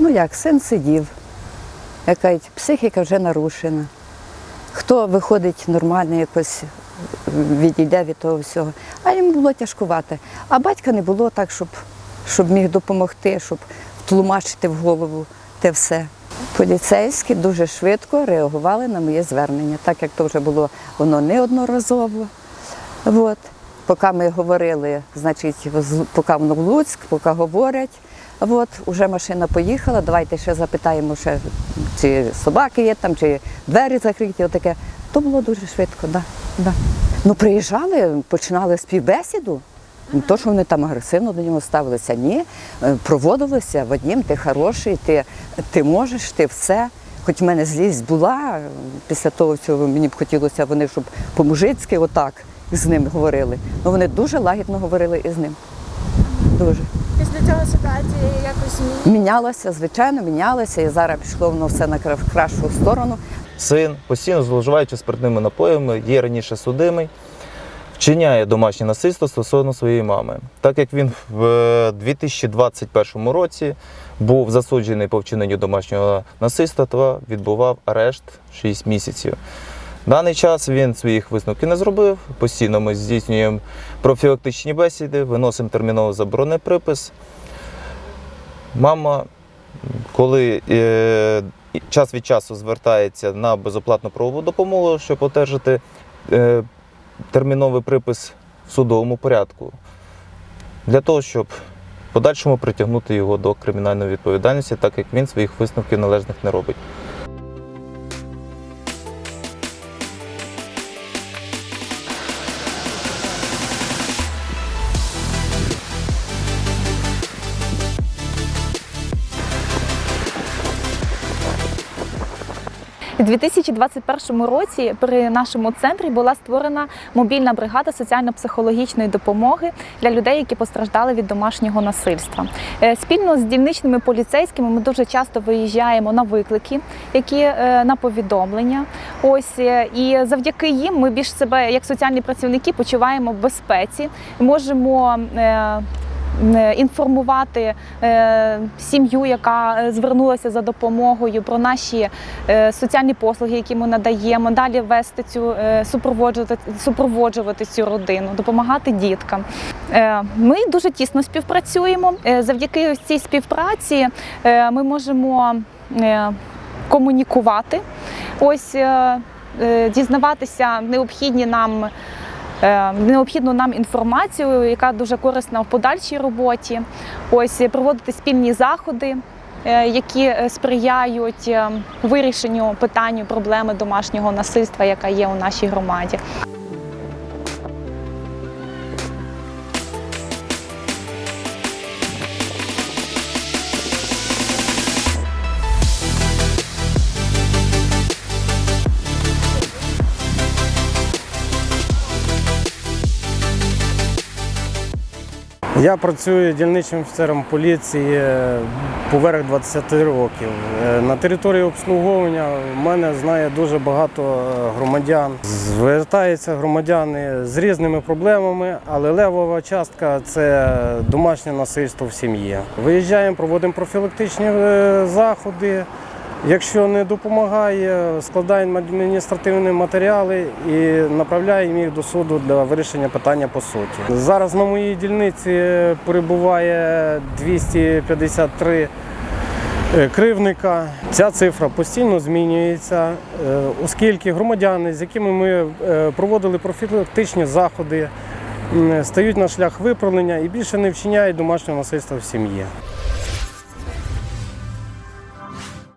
Ну як, син сидів, як кажуть, психіка вже нарушена. Хто виходить нормально, якось відійде від того всього. А йому було тяжкувати. А батька не було так, щоб, щоб міг допомогти, щоб тлумачити в голову те все. Поліцейські дуже швидко реагували на моє звернення, так як то вже було воно неодноразово. От. Поки ми говорили, значить, поки воно в Луцьк, поки говорять, от, вже машина поїхала, давайте ще запитаємо, ще, чи собаки є там, чи двері закриті, отаке. То було дуже швидко, да, да. Ну, приїжджали, починали співбесіду. Не то, що вони там агресивно до нього ставилися, ні. Е, Проводилися, Вадім, ти хороший, ти, ти можеш, ти все. Хоч в мене злість була, після того всього мені б хотілося вони, щоб по-мужицьки отак з ним говорили. Ну вони дуже лагідно говорили із ним. Дуже. Цього ситуація якось? Мінялося, звичайно, мінялося, і зараз пішло воно все на в кращу сторону. Син, постійно зловживаючи спиртними напоями, є раніше судимий, вчиняє домашнє насильство стосовно своєї мами. Так як він в е, 2021 році був засуджений по вчиненню домашнього насильства, то відбував арешт 6 місяців. Даний час він своїх висновків не зробив. Постійно ми здійснюємо профілактичні бесіди, виносимо терміновий заборонний припис. Мама, коли е, час від часу звертається на безоплатну правову допомогу, щоб одержати е, терміновий припис в судовому порядку, для того, щоб в подальшому притягнути його до кримінальної відповідальності, так як він своїх висновків належних не робить. У 2021 році при нашому центрі була створена мобільна бригада соціально-психологічної допомоги для людей, які постраждали від домашнього насильства. Е, Спільно з дільничними поліцейськими ми дуже часто виїжджаємо на виклики, які е, на повідомлення. Ось е, і завдяки їм ми більш себе як соціальні працівники почуваємо в безпеці, можемо. Е, Інформувати е, сім'ю, яка е, звернулася за допомогою про наші соціальні послуги, які ми надаємо, далі вести цю супроводжувати, супроводжувати цю родину, допомагати діткам. Ми дуже тісно співпрацюємо. Завдяки цій співпраці ми можемо комунікувати, ось дізнаватися необхідні нам. Е, Необхідну нам інформацію, яка дуже корисна в подальшій роботі. Ось е, проводити спільні заходи, е, які сприяють вирішенню питанню проблеми домашнього насильства, яка є у нашій громаді. Я працюю дільничним офіцером поліції е, поверх 20 років. Е, На території обслуговування в мене знає дуже багато е, громадян. Звертаються громадяни з різними проблемами, але левова частка це домашнє насильство в сім'ї. Виїжджаємо, проводимо профілактичні заходи. Якщо не допомагає, складаємо адміністративні матеріали і направляємо їх до суду для вирішення питання по суті. Зараз на моїй дільниці перебуває 253 е, кривника. Ця цифра постійно змінюється, е, оскільки громадяни, з якими ми е, проводили профілактичні заходи, стають на шлях виправлення і більше не вчиняють домашнього насильства в сім'ї.